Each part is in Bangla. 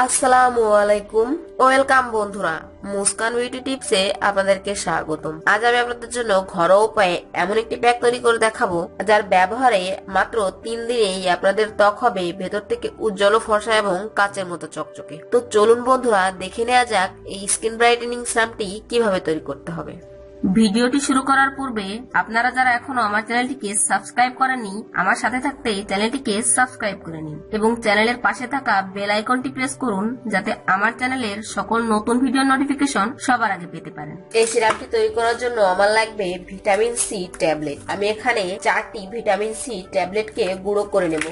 আসসালামু আলাইকুম। ওয়েলকাম বন্ধুরা, মুস্কান বিউটি টিপসে আপনাদেরকে স্বাগতম। আজ আমি আপনাদের জন্য ঘরোয়া উপায়ে এমন একটি ব্যাগ তৈরি করে দেখাবো, যার ব্যবহারে মাত্র তিন দিনেই আপনাদের ত্বক হবে ভেতর থেকে উজ্জ্বল ফর্সা এবং কাচের মতো চকচকে। তো চলুন বন্ধুরা, দেখে নেওয়া যাক এই স্কিন ব্রাইটেনিং স্যাম্পটি কীভাবে তৈরি করতে হবে। ভিডিওটি শুরু করার পূর্বে আপনারা যারা এখনও আমার চ্যানেলটিকে সাবস্ক্রাইব করেননি, আমার সাথে থাকতে চ্যানেলটিকে সাবস্ক্রাইব করে নিন এবং চ্যানেলের পাশে থাকা বেল আইকনটি প্রেস করুন যাতে আমার চ্যানেলের সকল নতুন ভিডিও নোটিফিকেশন সবার আগে পেতে পারেন। এই সিরাপটি তৈরি করার জন্য আমার লাগবে ভিটামিন সি ট্যাবলেট। আমি এখানে চারটি ভিটামিন সি ট্যাবলেটকে গুঁড়ো করে নেব।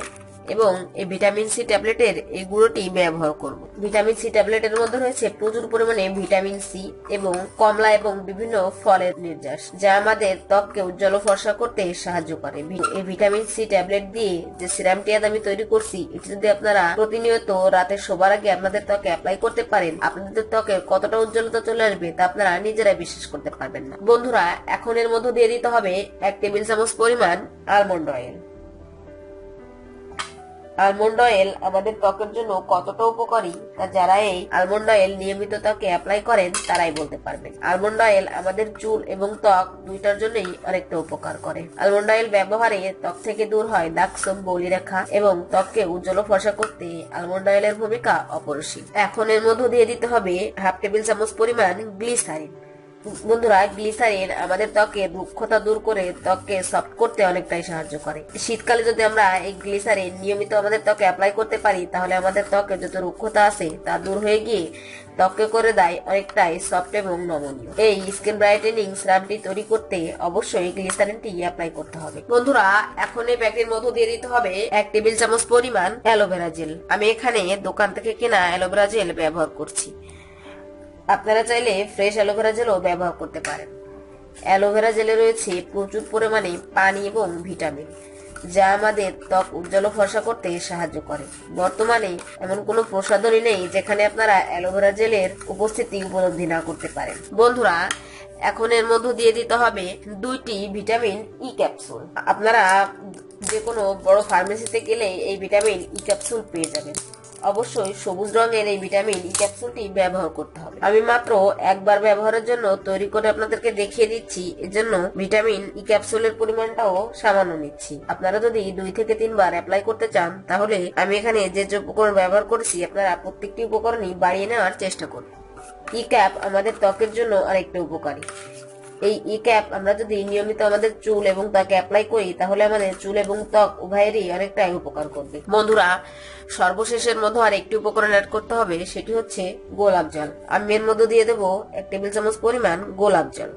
এবং এই ভিটামিন সি ট্যাবলেটের এই গুঁড়োটি ব্যবহার করব। ভিটামিন সি ট্যাবলেটের মধ্যে রয়েছে প্রচুর পরিমাণে ভিটামিন সি এবং কমলা এবং বিভিন্ন ফলের নির্যাস, যা আমাদের ত্বককে উজ্জ্বল ফর্সা করতে সাহায্য করে। এই ভিটামিন সি ট্যাবলেট দিয়ে যে সিরামটি আজ আমি তৈরি করছি, এটি যদি আপনারা প্রতিনিয়ত রাতে শোবার আগে আপনাদের ত্বকে অ্যাপ্লাই করতে পারেন, আপনাদের ত্বকে কতটা উজ্জ্বলতা চলে আসবে তা আপনারা নিজেরাই বিশ্বাস করতে পারবেন না। বন্ধুরা, এখন এর মধ্যে দিয়ে দিতে হবে এক টেবিল চামচ পরিমাণ আলমন্ড অয়েল আলমন্ড অয়েল আমাদের ত্বকের জন্য কতটা উপকারী তা যারা এই আলমন্ড অয়েল নিয়মিত ত্বকে অ্যাপ্লাই করেন, তারাই বলতে পারবেন। আলমন্ড অয়েল আমাদের চুল এবং ত্বক দুইটার জন্যই অনেকটা উপকার করে। আলমন্ড অয়েল ব্যবহারে ত্বক থেকে দূর হয় দাগ সোম বলি রেখা এবং ত্বককে উজ্জ্বল ও ফর্সা করতে আলমন্ড অয়েলের ভূমিকা অপরিসীম। এখন এর মধ্যে দিয়ে দিতে হবে হাফ টেবিল চামচ পরিমাণ গ্লিসারিন বন্ধুরা, গ্লিসারিন আমাদের ত্বকে রুক্ষতা দূর করে ত্বককে সফট করতে অনেকটাই সাহায্য করে। শীতকালে যদি আমরা এই গ্লিসারিন নিয়মিত আমাদের ত্বকে অ্যাপ্লাই করতে পারি, তাহলে আমাদের ত্বকে যত রুক্ষতা আছে তা দূর হয়ে গিয়ে ত্বককে করে দেয় অনেকটাই সফট এবং নমনীয়। এই স্কিন ব্রাইটেনিং সিরামটি তৈরি করতে অবশ্যই গ্লিসারিনটি অ্যাপ্লাই করতে হবে। বন্ধুরা, এখন এই প্যাকের মধ্যে দিয়ে দিতে হবে এক টেবিল চামচ পরিমাণ অ্যালোভেরা জেল। আমি এখানে দোকান থেকে কেনা অ্যালোভেরা জেল ব্যবহার করছি। আপনারা চাইলে ফ্রেশ অ্যালোভেরা জেলও ব্যবহার করতে পারেন। অ্যালোভেরা জেলে রয়েছে প্রচুর পরিমাণে পানি এবং ভিটামিন, যা আমাদের ত্বক উজ্জ্বল ফর্সা করতে সাহায্য করে। বর্তমানে এমন কোনো প্রসাধনী নেই যেখানে আপনারা অ্যালোভেরা জেলের উপস্থিতি উপলব্ধি না করতে পারেন। বন্ধুরা, এখন এর মধ্যে দিয়ে দিতে হবে দুইটি ভিটামিন ই ক্যাপসুল। আপনারা যে কোনো বড় ফার্মেসিতে গেলে এই ভিটামিন ই ক্যাপসুল পেয়ে যাবেন। অবশ্যই সবুজ রঙের এই ভিটামিন ই ক্যাপসুলটি ব্যবহার করতে হবে। আমি মাত্র একবার ব্যবহারের জন্য তৈরি করে আপনাদেরকে দেখিয়ে দিচ্ছি, এজন্য ভিটামিন ই ক্যাপসুলের পরিমাণটাও সামান্য নিচ্ছি। আপনারা যদি দুই থেকে তিনবার অ্যাপ্লাই করতে চান, তাহলে আমি এখানে যে যে উপকরণ ব্যবহার করেছি, আপনারা প্রত্যেকটি উপকরণই বাড়িয়ে নেওয়ার চেষ্টা করুন। ই ক্যাপ আমাদের ত্বকের জন্য আরেকটা উপকারী। এই ই ক্যাপ আমরা যদি নিয়মিত আমাদের চুল এবং ত্বকে অ্যাপ্লাই করি, তাহলে আমাদের চুল এবং ত্বক উভয়েরই অনেকটাই উপকার করবে। বন্ধুরা, সর্বশেষের মধ্যে আর একটি উপকরণ অ্যাড করতে হবে, সেটি হচ্ছে গোলাপ জল। আমি এর মধ্যে দিয়ে দেবো এক টেবিল চামচ পরিমাণ গোলাপ জল।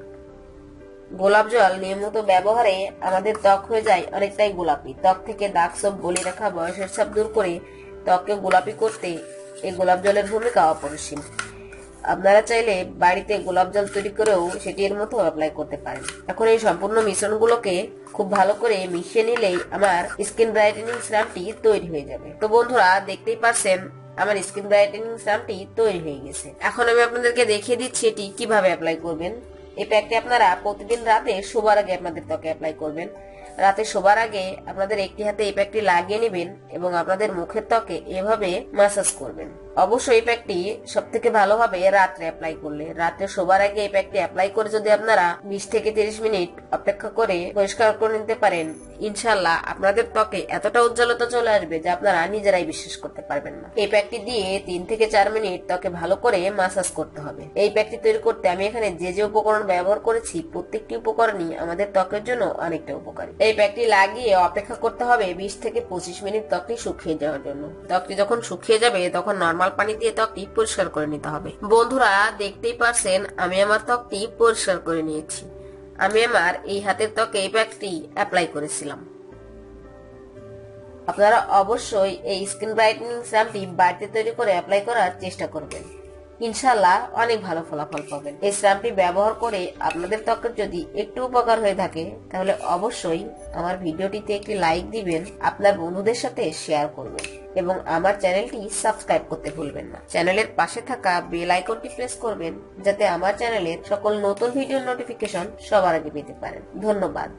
গোলাপ জল নিয়মিত ব্যবহারে আমাদের ত্বক হয়ে যায় অনেকটাই গোলাপি। ত্বক থেকে দাগ সব বলি রাখা বয়সের ছাপ দূর করে ত্বককে গোলাপি করতে এই গোলাপ জলের ভূমিকা অপরিসীম। আপনারা চাইলে বাড়িতে গোলাপ জল তৈরি করেও সেটি এর মতো অ্যাপ্লাই করতে পারেন। এখন এই সম্পূর্ণ মিশ্রণগুলোকে খুব ভালো করে মিশিয়ে নিলেই আমার স্কিন ব্রাইটেনিং সিরামটি তৈরি হয়ে যাবে। তো বন্ধুরা, দেখতেই পারছেন আমার স্কিন ব্রাইটেনিং সিরামটি তৈরি হয়ে গেছে। এখন আমি আপনাদেরকে দেখিয়ে দিচ্ছি এটি কীভাবে অ্যাপ্লাই করবেন। এই প্যাকটি আপনারা প্রতিদিন রাতে শোবার আগে আপনাদের ত্বকে অ্যাপ্লাই করবেন। রাতে শোবার আগে আপনাদের একটি হাতে এই প্যাকটি লাগিয়ে নেবেন এবং আপনাদের মুখের ত্বকে এভাবে মাসাজ করবেন। অবশ্যই এই প্যাকটি সব থেকে ভালো হবে রাত্রে অ্যাপ্লাই করলে। রাতে শোবার আগে এই প্যাকটি অ্যাপ্লাই করে যদি আপনারা বিশ থেকে তিরিশ মিনিট অপেক্ষা করে পরিষ্কার করে নিতে পারেন ইনশাল্লাহ আপনাদের ত্বকে এতটা উজ্জ্বলতা চলে আসবে যে আপনারা নিজেরাই বিশ্বাস করতে পারবেন না। এই প্যাকটি দিয়ে তিন থেকে চার মিনিট ত্বকে ভালো করে মাসাজ করতে হবে। এই প্যাকটি তৈরি করতে আমি এখানে যে যে উপকরণ ব্যবহার করেছি, প্রত্যেকটি উপকরণই আমাদের ত্বকের জন্য অনেকটা উপকারী। এই প্যাকটি লাগিয়ে অপেক্ষা করতে হবে বিশ থেকে পঁচিশ মিনিট ত্বকটি শুকিয়ে যাওয়ার জন্য। ত্বকটি যখন শুকিয়ে যাবে, তখন নর্মাল পানি দিয়ে ত্বকটি পরিষ্কার করে নিতে হবে। বন্ধুরা, দেখতেই পারছেন, আমি আমার ত্বকটি পরিষ্কার করে নিয়েছি। আমি আমার এই হাতের ত্বকে এই প্যাকটি অ্যাপ্লাই করেছিলাম। আপনারা অবশ্যই এই স্কিন ব্রাইটেনিং শ্যাম্পটি বাড়িতে তৈরি করে অ্যাপ্লাই করার চেষ্টা করবেন। ইনশাল্লাহ অনেক ভালো ফলাফল পাবেন। এই শ্যাম্পটি ব্যবহার করে আপনাদের ত্বকের যদি একটু উপকার হয়ে থাকে, তাহলে অবশ্যই আমার ভিডিওটিতে একটি লাইক দিবেন, আপনার বন্ধুদের সাথে শেয়ার করবেন। এবং আমার চ্যানেলটি সাবস্ক্রাইব করতে ভুলবেন না। চ্যানেলের পাশে থাকা বেল আইকনটি প্রেস করবেন, যাতে আমার চ্যানেলের সকল নতুন ভিডিওর নোটিফিকেশন সবার আগে পেতে পারেন। ধন্যবাদ।